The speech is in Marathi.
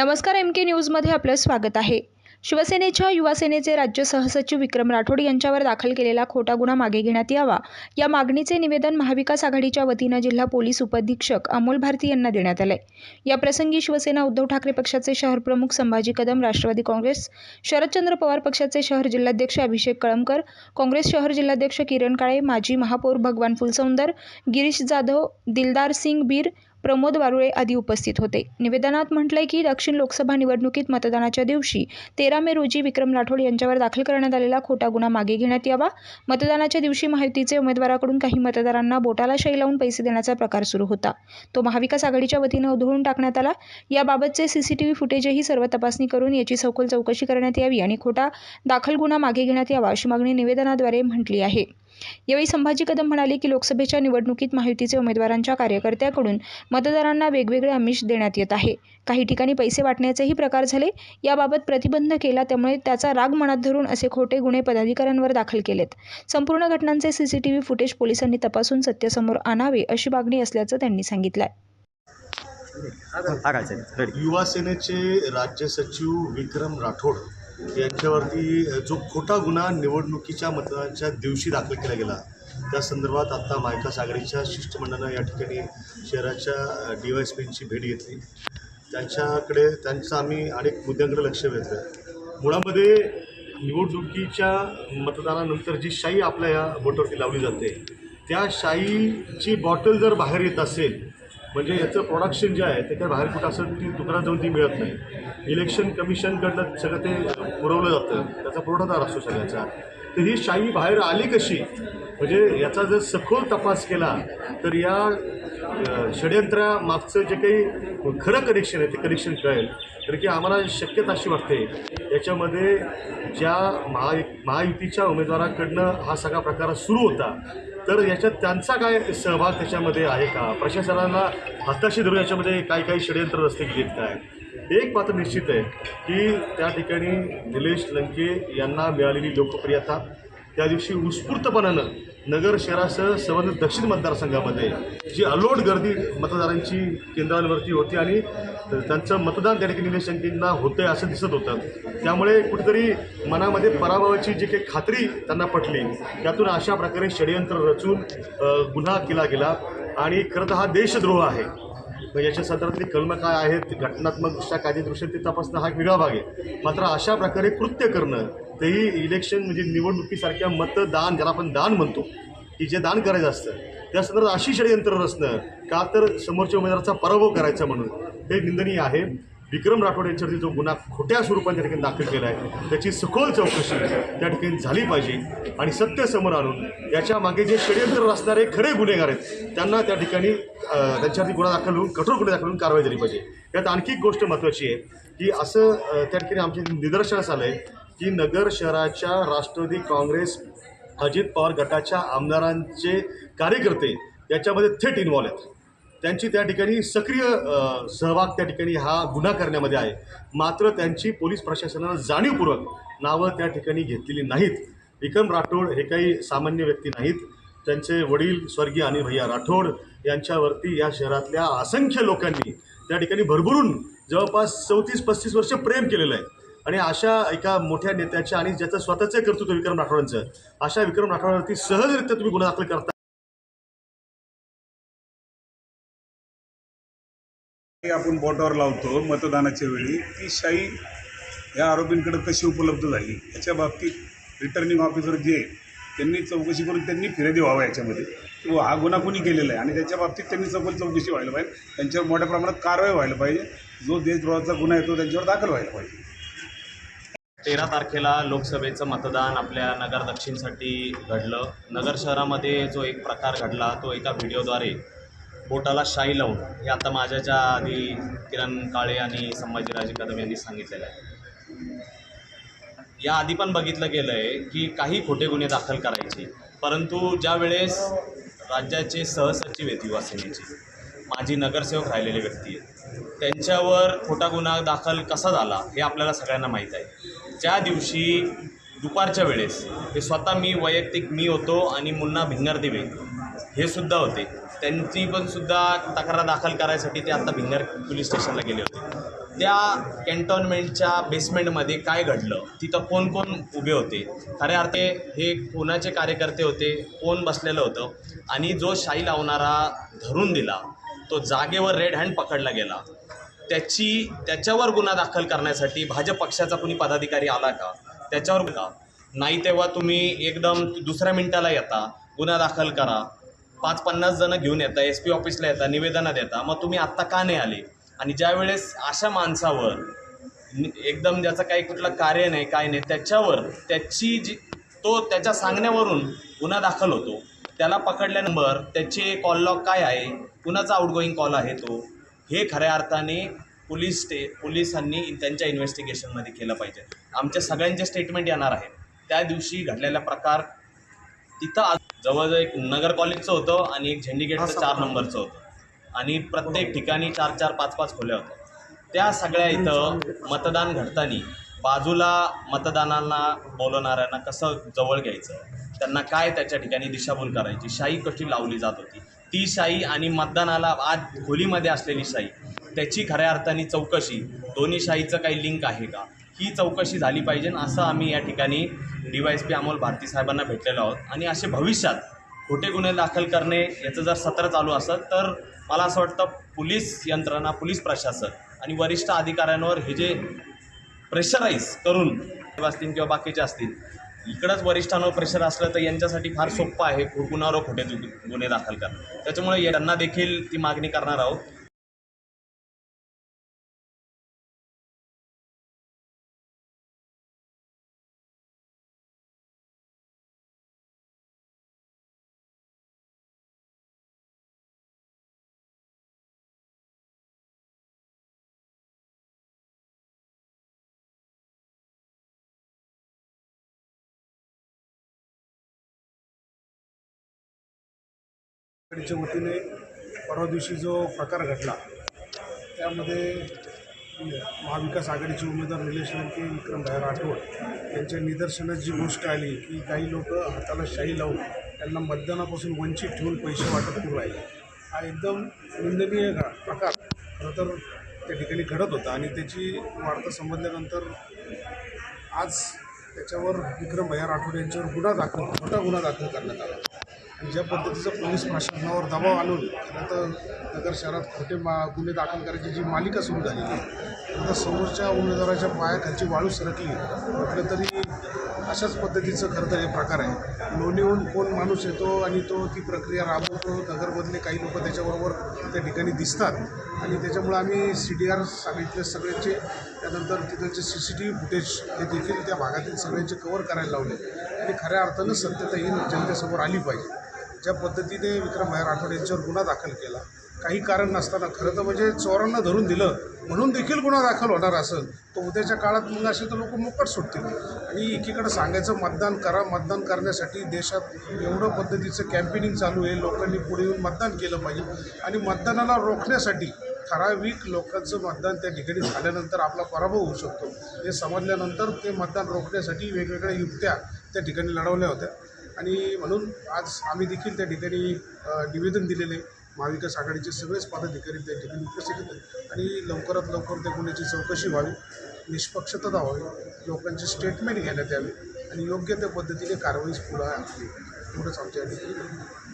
नमस्कार एम के न्यूजमध्ये आपलं स्वागत आहे. शिवसेनेच्या युवासेनेचे राज्य सहसचिव विक्रम राठोड यांच्यावर दाखल केलेला खोटा गुन्हा मागे घेण्यात यावा या मागणीचे निवेदन महाविकास आघाडीच्या वतीनं जिल्हा पोलीस उपअधीक्षक अमोल भारती यांना देण्यात आलंय. या प्रसंगी शिवसेना उद्धव ठाकरे पक्षाचे शहर प्रमुख संभाजी कदम राष्ट्रवादी काँग्रेस शरदचंद्र पवार पक्षाचे शहर जिल्हाध्यक्ष अभिषेक कळमकर काँग्रेस शहर जिल्हाध्यक्ष किरण काळे माजी महापौर भगवान फुलसौंदर गिरीश जाधव दिलदार सिंग बीर प्रमोद वारुळे आदी उपस्थित होते. निवेदनात म्हटलंय की दक्षिण लोकसभा निवडणुकीत मतदानाच्या दिवशी तेरा मे रोजी विक्रम राठोड यांच्यावर दाखल करण्यात आलेला खोटा गुन्हा मागे घेण्यात यावा. मतदानाच्या दिवशी महायुतीचे उमेदवाराकडून काही मतदारांना बोटाला शाई लावून पैसे देण्याचा प्रकार सुरू होता. तो महाविकास आघाडीच्या वतीनं उधळून टाकण्यात आला. याबाबतचे सीसीटीव्ही फुटेजही सर्व तपासणी करून याची सखोल चौकशी करण्यात यावी आणि खोटा दाखल गुन्हा मागे घेण्यात यावा अशी मागणी निवेदनाद्वारे म्हटली आहे. यावेळी संभाजी कदम म्हणाले की लोकसभेच्या निवडणुकीत महायुतीचे उमेदवारांच्या कार्यकर्त्याकडून मतदारांना वेगवेगळे आमिष देण्यात येत आहे काही ठिकाणी पैसे वाटण्याचेही प्रकार झाले याबाबत प्रतिबंध केला त्यामुळे त्याचा राग मनात धरून असे खोटे गुन्हे पदाधिकाऱ्यांवर दाखल केलेत संपूर्ण घटनांचे सीसीटीव्ही फुटेज पोलिसांनी तपासून सत्यासमोर आणावे अशी मागणी असल्याचं त्यांनी सांगितलं युवा सेनेचे राज्य सचिव विक्रम राठोड यांच्यावरती जो खोटा गुन्हा निवडणुकीच्या मतदानाच्या दिवशी दाखल केला गेला त्या संदर्भात आत्ता महाविकास आघाडीच्या शिष्टमंडळानं या ठिकाणी शहराच्या डी वाय एस पींची भेट घेतली. त्यांच्याकडे त्यांचं आम्ही अनेक मुद्द्यांकडे लक्ष वेधलं. मुळामध्ये निवडणुकीच्या मतदानानंतर जी शाई आपल्या या बोटवरती लावली जाते त्या शाईची बॉटल जर बाहेर येत असेल म्हणजे याचं प्रोडक्शन जे आहे ते काय बाहेर कुठं असेल ती दुकानात जाऊन ती मिळत नाही. इलेक्शन कमिशनकडनं सगळं ते पुरवलं जातं. त्याचा पुरवठादार असतो सगळ्याचा. तर ही शाई बाहेर आली कशी? म्हणजे याचा जर सखोल तपास केला तर या षडयंत्रामागचं जे काही खरं कनेक्शन आहे ते कनेक्शन कळेल. तर की आम्हाला शक्यता अशी वाटते याच्यामध्ये ज्या महा महायुतीच्या उमेदवाराकडनं हा सगळा प्रकार सुरू होता तर याच्यात त्यांचा काय सहभाग त्याच्यामध्ये आहे का? प्रशासनाला हाताशी धरून याच्यामध्ये काही काही षडयंत्र रस्ते गेलेत काय? एक मात्र निश्चित आहे की त्या ठिकाणी निलेश लंके यांना मिळालेली लोकप्रियता त्या दिवशी उत्स्फूर्तपणानं नगर शहरासह संबंधित दक्षिण मतदारसंघामध्ये जी अलोट गर्दी मतदारांची केंद्रांवरती होती आणि त्यांचं मतदान त्या ठिकाणी निलेश लंकेंना होतंय असं दिसत होतं. त्यामुळे कुठेतरी मनामध्ये पराभवाची जी काही खात्री त्यांना पटली त्यातून अशा प्रकारे षडयंत्र रचून गुन्हा केला गेला. आणि खरं तर हा देशद्रोह आहे. म्हणजे मग याच्या संदर्भातली कलमं काय आहेत घटनात्मक दृष्ट्या कायदेदृष्ट्या ते तपासणं हा एक वेगळा भाग आहे. मात्र अशा प्रकारे कृत्य करणं तेही इलेक्शन म्हणजे निवडणुकीसारख्या मतदान ज्याला आपण दान म्हणतो की जे दान करायचं असतं त्या संदर्भात अशी षडयंत्र रचणं का तर समोरच्या उमेदवाराचा पराभव करायचा म्हणून हे निंदनीय आहे. विक्रम राठोड यांच्यावरती जो गुन्हा खोट्या स्वरूपात त्या ठिकाणी दाखल केला आहे त्याची सखोल चौकशी त्या ठिकाणी झाली पाहिजे. आणि सत्य समोर आणून याच्या मागे जे षडयंत्र रचणारे खरे गुन्हेगार आहेत त्यांना त्या ठिकाणी त्यांच्यावरती गुन्हा दाखल होऊन कठोर गुन्हे दाखल होऊन कारवाई झाली पाहिजे. यात आणखी एक गोष्ट महत्त्वाची आहे की असं त्या ठिकाणी आमच्या निदर्शनास आलं आहे की नगर शहराच्या राष्ट्रवादी काँग्रेस अजित पवार गटाच्या आमदारांचे कार्यकर्ते याच्यामध्ये थेट इन्व्हॉल्व आहेत. त्यांची त्या ठिकाणी सक्रिय सहभाग त्या ठिकाणी हा गुन्हा करण्यामध्ये आहे. मात्र त्यांची पोलीस प्रशासनानं जाणीवपूर्वक नावं त्या ठिकाणी घेतलेली नाहीत. विक्रम राठोड हे काही सामान्य व्यक्ती नाहीत. त्यांचे वडील स्वर्गीय आणि भैया राठोड यांच्यावरती या शहरातल्या असंख्य लोकांनी त्या ठिकाणी भरभरून जवळपास चौतीस पस्तीस वर्ष प्रेम केलेलं आहे. आणि अशा एका मोठ्या नेत्याच्या आणि ज्याचं स्वतःचं कर्तृत्व विक्रम राठोडांचं अशा विक्रम राठोडांवरती सहजरित्या तुम्ही गुन्हा दाखल करता आपण बोटावर लावतो मतदानाच्या वेळी ती शाई या आरोपींकडे कशी उपलब्ध झाली? याच्या बाबतीत रिटर्निंग ऑफिसर जे त्यांनी चौकशी करून त्यांनी फिर्यादी व्हावा याच्यामध्ये. किंवा हा गुन्हा कुणी केलेला आहे आणि त्याच्या बाबतीत त्यांनी सखोल चौकशी व्हायला पाहिजे. त्यांच्यावर मोठ्या प्रमाणात कारवाई व्हायला पाहिजे. जो देशद्रोहाचा गुन्हा आहे तो त्यांच्यावर दाखल व्हायला पाहिजे. तेरा तारखेला लोकसभेचं मतदान आपल्या नगर दक्षिणसाठी घडलं. नगर शहरामध्ये जो एक प्रकार घडला तो एका व्हिडिओद्वारे बोटाला शाई लावून हे आता माझ्याच्या आधी किरण काळे आणि संभाजीराजे कदम यांनी सांगितलेलं आहे. या आधी पण बघितलं गेलं आहे की काही खोटे गुन्हे दाखल करायचे परंतु ज्या वेळेस राज्याचे सहसचिव आहेत युवासेनेचे माजी नगरसेवक राहिलेले व्यक्ती आहेत त्यांच्यावर खोटा गुन्हा दाखल कसा झाला हे आपल्याला सगळ्यांना माहीत आहे. ज्या दिवशी दुपारच्या वेळेस हे स्वतः मी वैयक्तिक मी होतो आणि मुन्ना भिंगारदिवे हे सुद्धा होते त्यांची पण सुद्धा तक्रार दाखल करायसाठी ते आता भिंगार पोलीस स्टेशनला गेले होते. त्या कॅन्टॉन्मेंटच्या बेसमेंटमध्ये काय घडलं? तिथं कोण कोण उभे होते? खऱ्या अर्थे हे कोणाचे कार्यकर्ते होते? कोण बसलेलं होतं? आणि जो शाई लावणारा धरून दिला तो जागेवर रेड हँड पकडला गेला. त्याची त्याच्यावर गुन्हा दाखल करण्यासाठी भाजप पक्षाचा कुणी पदाधिकारी आला का? त्याच्यावर का नाही तेव्हा तुम्ही एकदम दुसऱ्या मिनिटाला येता गुन्हा दाखल करा. पाच पन्नास जणं घेऊन येता एस पी ऑफिसला येता निवेदनं देता मग तुम्ही आत्ता का नाही आले? आणि ज्या वेळेस अशा माणसावर एकदम ज्याचं काही कुठलं कार्य नाही काय नाही त्याच्यावर त्याची जी तो त्याच्या सांगण्यावरून गुन्हा दाखल होतो. त्याला पकडल्यानंतर त्याचे कॉल लॉग काय आहे कुणाचा आउटगोईंग कॉल आहे तो हे खऱ्या अर्थाने पोलीस स्टे पोलिसांनी त्यांच्या इन्व्हेस्टिगेशनमध्ये केलं पाहिजे. आमच्या सगळ्यांचे स्टेटमेंट येणार आहेत. त्या दिवशी घडलेला प्रकार तिथं आज जवळजवळ एक नगर कॉलेजचं होतं आणि एक झेंडीगेटचं चार नंबरचं होतं. आणि प्रत्येक ठिकाणी चार चार पाच पाच खोल्या होत्या. त्या सगळ्या इथं मतदान घडताना बाजूला मतदानांना बोलवणाऱ्यांना कसं जवळ घ्यायचं? त्यांना काय त्याच्या ठिकाणी दिशाभूल करायची? शाही कशी लावली जात होती? ती शाही आणि मतदानाला आज खोलीमध्ये असलेली शाही त्याची खऱ्या अर्थाने चौकशी दोन्ही शाहीचं काही लिंक आहे का? ही चौकशी झाली पाहिजे असं आम्ही या ठिकाणी D Y S P Amol Bharti साहेबांना भेटलेलो आहोत. आणि असे भविष्यात खोटे गुन्हे दाखल करणे याचं जर सत्र चालू असेल तर मला असं वाटतं पोलीस यंत्रणा पोलीस प्रशासन आणि वरिष्ठ अधिकाऱ्यांवर हे जे प्रेशराईज करून असतील किंवा बाकीचे असतील इकडंच वरिष्ठांवर प्रेशर असलं तर यांच्यासाठी फार सोपं आहे गुन्ह्यावर खोटे गुन्हे दाखल करणं. त्याच्यामुळे यांना देखील ती मागणी करणार आहोत. च्या वतीने परवा दिवशी जो प्रकार घडला त्यामध्ये महाविकास आघाडीचे उमेदवार निलेश लंके विक्रमभाई राठोड यांच्या निदर्शनात जी गोष्ट आली की काही लोक हाताला शाई लावून त्यांना मतदानापासून वंचित ठेवून पैसे वाटप करू राहिले. हा एकदम निंदनीय प्रकार. खरं तर त्या ठिकाणी घडत होता आणि त्याची वार्ता समजल्यानंतर आज त्याच्यावर विक्रम राठोड यांच्यावर गुन्हा दाखल खोटा गुन्हा दाखल करण्यात आला. ज्या पद्धतीचा पोलीस प्रशासनावर दबाव आणून खरं तर नगर शहरात खोटे मा गुन्हे दाखल करायची जी मालिका सुरू झालेली आहे आता समोरच्या उमेदवाराच्या पायाखालची वाळू सरकली म्हटलं तरी अशाच पद्धतीचं खरं तर हे प्रकार आहे. लोणीहून कोण माणूस येतो आणि तो ती प्रक्रिया राबवतो नगरमधले काही लोक त्याच्याबरोबर त्या ठिकाणी दिसतात आणि त्याच्यामुळं आम्ही सी डी आर सांगितले सगळ्यांचे. त्यानंतर तिथलचे C C T V footage हे देखील त्या भागातील सगळ्यांचे कवर करायला लावले. आणि खऱ्या अर्थानं सत्यता ही जनतेसमोर आली पाहिजे. ज्या पद्धतीने विक्रम भाया राठोड यांच्यावर गुन्हा दाखल केला काही कारण नसताना खरं तर म्हणजे चोरांना धरून दिलं म्हणून देखील गुन्हा दाखल होणार असेल तर उद्याच्या काळात मग असे तर लोक मोकट सुटतील. आणि एकीकडे सांगायचं मतदान करा मतदान करण्यासाठी देशात एवढं पद्धतीचं कॅम्पेनिंग चालू आहे लोकांनी पुढे येऊन मतदान केलं पाहिजे. आणि मतदानाला रोखण्यासाठी ठराविक लोकांचं मतदान त्या ठिकाणी झाल्यानंतर आपला पराभव होऊ शकतो. हे समजल्यानंतर ते मतदान रोखण्यासाठी वेगवेगळ्या युक्त्या त्या ठिकाणी लढवल्या होत्या. आणि म्हणून आज आम्ही देखील त्या ठिकाणी निवेदन दिलेले महाविकास आघाडीचे सगळेच पदाधिकारी त्या ठिकाणी उपस्थित होते. आणि लवकरात लवकर त्या गुन्ह्याची चौकशी व्हावी निष्पक्षता व्हावी लोकांचे स्टेटमेंट घेण्यात यावे आणि योग्य त्या पद्धतीने कारवाई पुढं एवढंच आमच्या ठिकाणी